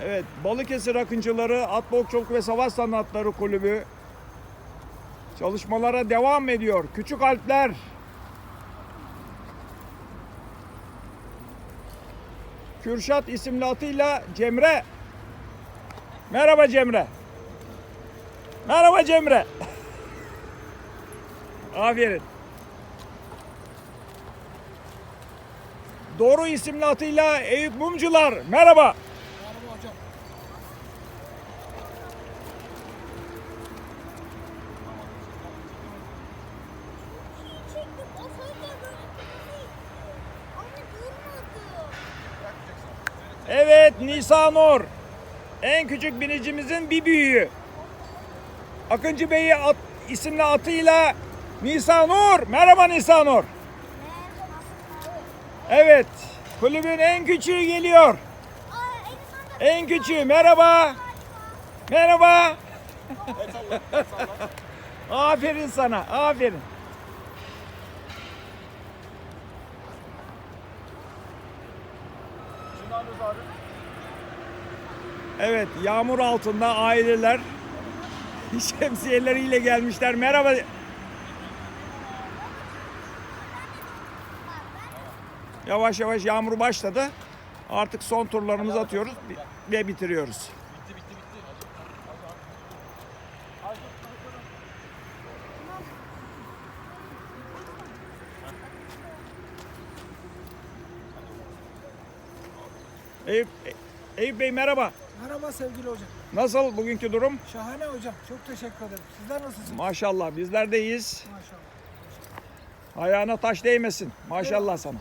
Evet, Balıkesir Akıncıları At Bokçuluk ve Savaş Sanatları Kulübü çalışmalara devam ediyor. Küçük Alpler Kürşat isimli atıyla Cemre. Merhaba Cemre. Merhaba Cemre. Aferin. Doğru isimli atıyla Eyüp Mumcular. Merhaba. Evet Nisanur. En küçük binicimizin bir büyüğü. Akıncı Bey'i at, isimli atıyla Nisanur. Merhaba Nisanur. Evet. Kulübün en küçüğü geliyor. En küçüğü merhaba. Merhaba. aferin sana. Aferin. Evet, yağmur altında aileler şemsiyeleriyle gelmişler. Merhaba. Yavaş yavaş yağmur başladı. Artık son turlarımızı atıyoruz ve bitiriyoruz. Eyüp, Eyüp Bey merhaba. Merhaba sevgili hocam. Nasıl bugünkü durum? Şahane hocam. Çok teşekkür ederim. Sizler nasılsınız? Maşallah bizler de iyiyiz. Maşallah. Ayağına taş değmesin. Maşallah sana.